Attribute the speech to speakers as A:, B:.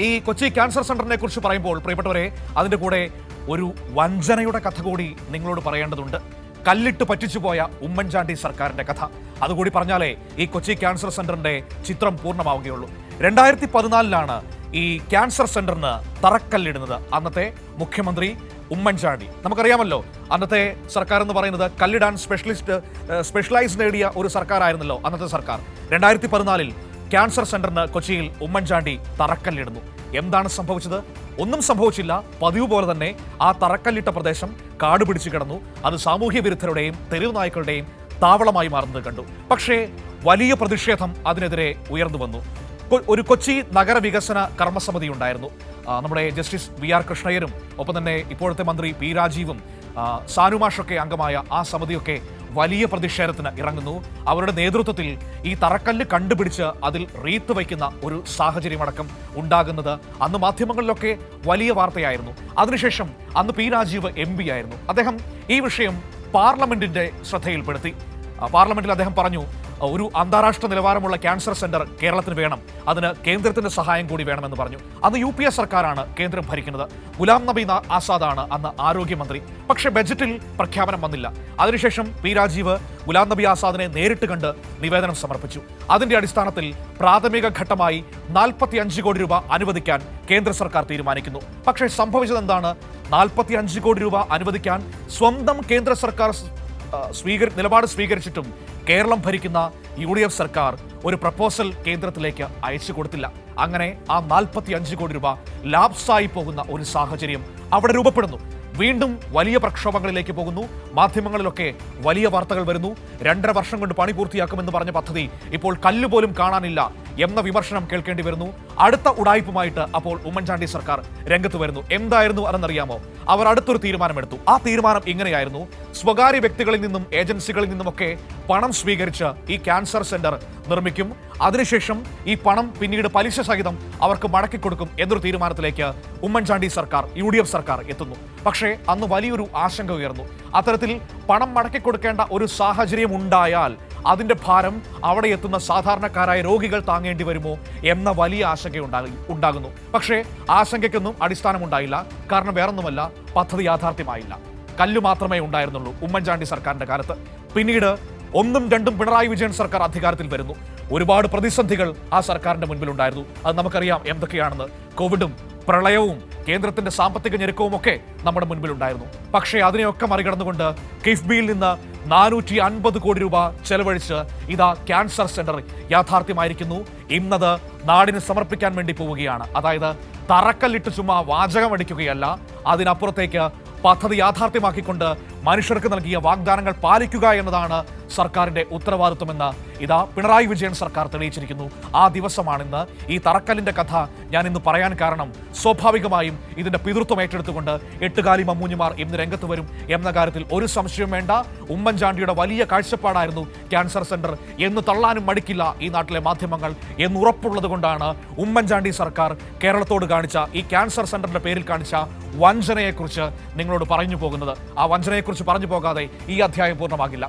A: ഈ കൊച്ചി ക്യാൻസർ സെന്ററിനെ കുറിച്ച് പറയുമ്പോൾ പ്രിയപ്പെട്ടവരെ അതിന്റെ കൂടെ ഒരു വഞ്ചനയുടെ കഥ കൂടി നിങ്ങളോട് പറയേണ്ടതുണ്ട്. കല്ലിട്ട് പറ്റിച്ചു പോയ ഉമ്മൻചാണ്ടി സർക്കാരിന്റെ കഥ. അതുകൂടി പറഞ്ഞാലേ ഈ കൊച്ചി ക്യാൻസർ സെന്ററിന്റെ ചിത്രം പൂർണമാവുകയുള്ളൂ. രണ്ടായിരത്തി പതിനാലിലാണ് ഈ ക്യാൻസർ സെന്ററിന് തറക്കല്ലിടുന്നത്. അന്നത്തെ മുഖ്യമന്ത്രി ഉമ്മൻചാണ്ടി. നമുക്കറിയാമല്ലോ അന്നത്തെ സർക്കാർ എന്ന് പറയുന്നത് കല്ലിടാൻ സ്പെഷ്യലിസ്റ്റ് സ്പെഷ്യലൈസ് നേടിയ ഒരു സർക്കാരായിരുന്നല്ലോ അന്നത്തെ സർക്കാർ. രണ്ടായിരത്തി പതിനാലിൽ ക്യാൻസർ സെന്ററിന് കൊച്ചിയിൽ ഉമ്മൻചാണ്ടി തറക്കല്ലിടുന്നു. എന്താണ് സംഭവിച്ചത്? ഒന്നും സംഭവിച്ചില്ല. പതിവ് പോലെ തന്നെ ആ തറക്കല്ലിട്ട പ്രദേശം കാട് പിടിച്ചു കിടന്നു. അത് സാമൂഹ്യ വിരുദ്ധരുടെയും തെരുവ് നായ്ക്കളുടെയും താവളമായി മാറുന്നത് കണ്ടു. പക്ഷേ വലിയ പ്രതിഷേധം അതിനെതിരെ ഉയർന്നു വന്നു. ഒരു കൊച്ചി നഗരവികസന കർമ്മസമിതി ഉണ്ടായിരുന്നു. നമ്മുടെ ജസ്റ്റിസ് വി ആർ കൃഷ്ണയ്യരും ഒപ്പം തന്നെ ഇപ്പോഴത്തെ മന്ത്രി പി രാജീവും സാനുമാഷൊക്കെ അംഗമായ ആ സമിതിയൊക്കെ വലിയ പ്രതിഷേധത്തിന് ഇറങ്ങുന്നു. അവരുടെ നേതൃത്വത്തിൽ ഈ തറക്കല്ല് കണ്ടുപിടിച്ച് അതിൽ റീത്ത് വയ്ക്കുന്ന ഒരു സാഹചര്യമടക്കം ഉണ്ടാകുന്നത് അന്ന് മാധ്യമങ്ങളിലൊക്കെ വലിയ വാർത്തയായിരുന്നു. അതിനുശേഷം അന്ന് പി രാജീവ് എം ആയിരുന്നു. അദ്ദേഹം ഈ വിഷയം പാർലമെന്റിന്റെ ശ്രദ്ധയിൽപ്പെടുത്തി. പാർലമെന്റിൽ അദ്ദേഹം പറഞ്ഞു ഒരു അന്താരാഷ്ട്ര നിലവാരമുള്ള ക്യാൻസർ സെന്റർ കേരളത്തിന് വേണം. അതിന് കേന്ദ്രത്തിന്റെ സഹായം കൂടി വേണമെന്ന് പറഞ്ഞു. അന്ന് യു പി എ സർക്കാരാണ് കേന്ദ്രം ഭരിക്കുന്നത്. ഗുലാം നബി ആസാദാണ് അന്ന് ആരോഗ്യമന്ത്രി. പക്ഷേ ബജറ്റിൽ പ്രഖ്യാപനം വന്നില്ല. അതിനുശേഷം പി രാജീവ് ഗുലാം നബി ആസാദിനെ നേരിട്ട് കണ്ട് നിവേദനം സമർപ്പിച്ചു. അതിന്റെ അടിസ്ഥാനത്തിൽ പ്രാഥമിക ഘട്ടമായി നാൽപ്പത്തി അഞ്ച് കോടി രൂപ അനുവദിക്കാൻ കേന്ദ്ര സർക്കാർ തീരുമാനിക്കുന്നു. പക്ഷേ സംഭവിച്ചത് എന്താണ് നാൽപ്പത്തി അഞ്ച് കോടി രൂപ അനുവദിക്കാൻ സ്വന്തം കേന്ദ്ര സർക്കാർ സ്വീകരി നിലപാട് സ്വീകരിച്ചിട്ടും കേരളം ഭരിക്കുന്ന യു ഡി എഫ് സർക്കാർ ഒരു പ്രപ്പോസൽ കേന്ദ്രത്തിലേക്ക് അയച്ചു കൊടുത്തില്ല. അങ്ങനെ ആ നാൽപ്പത്തി അഞ്ച് കോടി രൂപ ലാപ്സായി പോകുന്ന ഒരു സാഹചര്യം അവിടെ രൂപപ്പെടുന്നു. വീണ്ടും വലിയ പ്രക്ഷോഭങ്ങളിലേക്ക് പോകുന്നു. മാധ്യമങ്ങളിലൊക്കെ വലിയ വാർത്തകൾ വരുന്നു. രണ്ടര വർഷം കൊണ്ട് പണി പൂർത്തിയാക്കുമെന്ന് പറഞ്ഞ പദ്ധതി ഇപ്പോൾ കല്ലുപോലും കാണാനില്ല. എന്ന വിമർശനം കേൾക്കേണ്ടി വരുന്നു. അടുത്ത ഉടായ്പുമായിട്ട് അപ്പോൾ ഉമ്മൻചാണ്ടി സർക്കാർ രംഗത്ത് വരുന്നു. എന്തായിരുന്നു അതെന്നറിയാമോ? അവർ അടുത്തൊരു തീരുമാനമെടുത്തു. ആ തീരുമാനം ഇങ്ങനെയായിരുന്നു. സ്വകാര്യ വ്യക്തികളിൽ നിന്നും ഏജൻസികളിൽ നിന്നുമൊക്കെ പണം സ്വീകരിച്ച് ഈ ക്യാൻസർ സെന്റർ നിർമ്മിക്കും. അതിനുശേഷം ഈ പണം പിന്നീട് പലിശ സഹിതം അവർക്ക് മടക്കി കൊടുക്കും എന്നൊരു തീരുമാനത്തിലേക്ക് ഉമ്മൻചാണ്ടി സർക്കാർ യു ഡി എഫ് സർക്കാർ എത്തുന്നു. പക്ഷേ അന്ന് വലിയൊരു ആശങ്ക ഉയർന്നു. അത്തരത്തിൽ പണം മടക്കി കൊടുക്കേണ്ട ഒരു സാഹചര്യം ഉണ്ടായാൽ അതിന്റെ ഭാരം അവിടെ എത്തുന്ന സാധാരണക്കാരായ രോഗികൾ താങ്ങേണ്ടി വരുമോ എന്ന വലിയ ആശങ്ക ഉണ്ടാകി ഉണ്ടാകുന്നു. പക്ഷേ ആശങ്കയ്ക്കൊന്നും അടിസ്ഥാനമുണ്ടായില്ല. കാരണം വേറൊന്നുമല്ല പദ്ധതി യാഥാർത്ഥ്യമായില്ല. കല്ല് മാത്രമേ ഉണ്ടായിരുന്നുള്ളൂ ഉമ്മൻചാണ്ടി സർക്കാരിന്റെ കാലത്ത്. പിന്നീട് ഒന്നും രണ്ടും പിണറായി വിജയൻ സർക്കാർ അധികാരത്തിൽ വരുന്നു. ഒരുപാട് പ്രതിസന്ധികൾ ആ സർക്കാരിന്റെ മുൻപിലുണ്ടായിരുന്നു. അത് നമുക്കറിയാം എന്തൊക്കെയാണെന്ന്. കോവിഡും പ്രളയവും കേന്ദ്രത്തിന്റെ സാമ്പത്തിക ഞെരുക്കവും ഒക്കെ നമ്മുടെ മുൻപിലുണ്ടായിരുന്നു. പക്ഷേ അതിനെയൊക്കെ മറികടന്നുകൊണ്ട് കിഫ്ബിയിൽ നിന്ന് നാനൂറ്റി അൻപത് കോടി രൂപ ചെലവഴിച്ച് ഇതാ ക്യാൻസർ സെന്റർ യാഥാർത്ഥ്യമായിരിക്കുന്നു. ഇന്നത് നാടിന് സമർപ്പിക്കാൻ വേണ്ടി പോവുകയാണ്. അതായത് തറക്കല്ലിട്ട് ചുമ്മാ വാചകമടിക്കുകയല്ല അതിനപ്പുറത്തേക്ക് പദ്ധതി യാഥാർത്ഥ്യമാക്കിക്കൊണ്ട് മനുഷ്യർക്ക് നൽകിയ വാഗ്ദാനങ്ങൾ പാലിക്കുക എന്നതാണ് സർക്കാരിന്റെ ഉത്തരവാദിത്വമെന്ന് ഇതാ പിണറായി വിജയൻ സർക്കാർ തെളിയിച്ചിരിക്കുന്നു. ആ ദിവസമാണിന്ന്. ഈ തറക്കല്ലിന്റെ കഥ ഞാൻ ഇന്ന് പറയാൻ കാരണം സ്വാഭാവികമായും ഇതിന്റെ പിതൃത്വം ഏറ്റെടുത്തുകൊണ്ട് എട്ടുകാലി മമ്മൂഞ്ഞിമാർ ഇന്ന് രംഗത്ത് വരും എന്ന കാര്യത്തിൽ ഒരു സംശയം വേണ്ട. ഉമ്മൻചാണ്ടിയുടെ വലിയ കാഴ്ചപ്പാടായിരുന്നു ക്യാൻസർ സെന്റർ. എന്ന് തള്ളാനും മടിക്കില്ല ഈ നാട്ടിലെ മാധ്യമങ്ങൾ. എന്ന് ഉറപ്പുള്ളത് കൊണ്ടാണ് ഉമ്മൻചാണ്ടി സർക്കാർ കേരളത്തോട് കാണിച്ച ഈ ക്യാൻസർ സെന്ററിന്റെ പേരിൽ കാണിച്ച വഞ്ചനയെക്കുറിച്ച് നിങ്ങളോട് പറഞ്ഞു പോകുന്നത്. ആ വഞ്ചനയെക്കുറിച്ച് പറഞ്ഞു പോകാതെ ഈ അധ്യായം പൂർണമാകില്ല.